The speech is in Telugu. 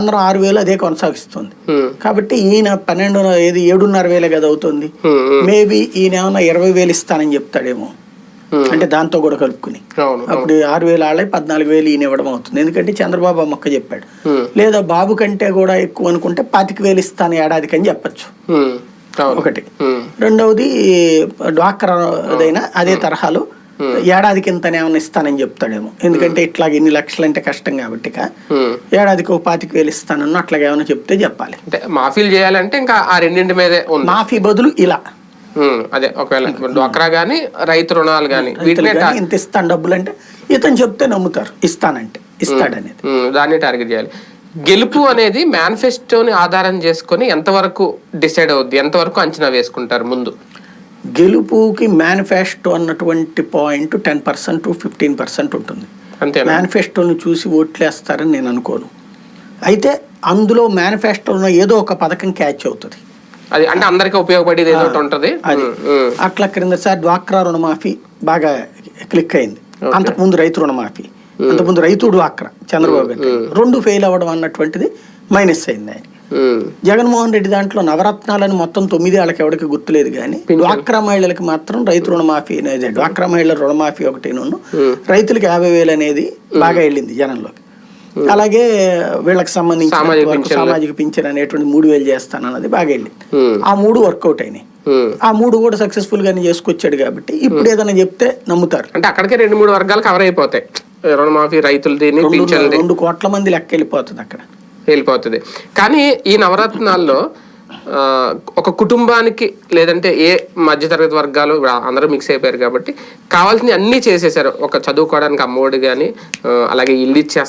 అందరం ఆరు వేలు అదే కొనసాగిస్తుంది. కాబట్టి ఈయన పన్నెండు ఏది ఏడున్నర వేలే కదా అవుతుంది. మేబీ ఈయన ఏమన్నా ఇరవై వేలు ఇస్తానని చెప్తాడేమో. అంటే దాంతో కూడా కలుపుకుని. అప్పుడు ఆరు వేలు ఆళ్ళే పద్నాలుగు వేలు ఈయన ఇవ్వడం అవుతుంది. ఎందుకంటే చంద్రబాబు అమ్మక్క చెప్పాడు. లేదా బాబు కంటే కూడా ఎక్కువ అనుకుంటే పాతిక వేలు ఇస్తాను ఏడాదికి అని చెప్పచ్చు. ఒకటి. రెండవది డ్వాక్రా ఏదైనా అదే తరహాలో ఏడాదికి ఇంతనే ఏమైనా ఇస్తానని చెప్తాడేమో. ఎందుకంటే ఇట్లా ఇన్ని లక్షలు అంటే కష్టం కాబట్టి ఉమ్. ఏడాదికి ఒక పాతిక వేలు ఇస్తానన్న అట్లాగే ఏమైనా చెప్తే చెప్పాలి. అంటే మాఫీలు చేయాలంటే ఇంకా ఆ రెండింటి మీదే మాఫీ బదులు ఇలా. అదే ఒకవేళ డ్వాక్రా గానీ రైతు రుణాలు గానీ ఇంత ఇస్తాను డబ్బులు అంటే ఇతను చెప్తే నమ్ముతారు. ఇస్తానంటే ఇస్తాడనేది. దాన్ని టార్గెట్ చేయాలి. గెలుపు అనేది మేనిఫెస్టోని ఆధారం చేసుకొని ఎంతవరకు డిసైడ్ అవుద్ది ఎంతవరకు అంచనా వేసుకుంటారు ముందు? గెలుపుకి మేనిఫెస్టో అన్నటువంటి point ten percent fifteen percent ఉంటుంది. అంతేనా? మేనిఫెస్టోని చూసి ఓట్లేస్తారని నేను అనుకోను. అయితే అందులో మేనిఫెస్టోలో ఏదో ఒక పథకం క్యాచ్ అవుతుంది. అది అంటే అందరికి ఉపయోగపడేది ఏదో ఉంటది? అది. అట్లా క్రిందసారి డ్వాక్రా రుణమాఫీ బాగా క్లిక్ అయింది. అంతకుముందు రైతు రుణమాఫీ అంతకుముందు రైతు డ్వాక్రా చంద్రబాబు గారు. రెండు ఫెయిల్ అవ్వడం అన్నటువంటిది మైనస్ అయింది ఆయన. జగన్మోహన్ రెడ్డి దాంట్లో నవరత్నాలని మొత్తం తొమ్మిది వాళ్ళకి ఎవరికి గుర్తులేదు కానీ డ్వాక్రా మహిళలకు మాత్రం రైతు రుణమాఫీ అనేది డ్వాక్రా మహిళల రుణమాఫీ ఒకటి రైతులకు యాభై వేలు అనేది బాగా వెళ్ళింది జనంలోకి. అలాగే వీళ్ళకి సంబంధించి సామాజిక పింఛన్ అనేటువంటి మూడు వేలు చేస్తానన్నది బాగా వెళ్ళింది. ఆ మూడు వర్కౌట్ అయినాయి. ఆ మూడు కూడా సక్సెస్ఫుల్ గానే చేసుకొచ్చాడు కాబట్టి ఇప్పుడు ఏదైనా చెప్తే నమ్ముతారు. అంటే అక్కడికే రెండు మూడు వర్గాలు కవర్ అయిపోతాయి రుణమాఫీ రైతులది పింఛన్ది రెండు కోట్ల మంది లెక్క వెళ్ళిపోతుంది అక్కడ. వెళ్ళిపోతుంది. కానీ ఈ నవరత్నాల్లో ఒక కుటుంబానికి లేదంటే ఏ మధ్యతరగతి వర్గాలు అందరూ మిక్స్ అయిపోయారు కాబట్టి కావాల్సినవి అన్నీ చేసేసారు ఒక చదువుకోవడానికి అమ్మఒడి కానీ అలాగే ఇల్లు ఇచ్చేస్తారు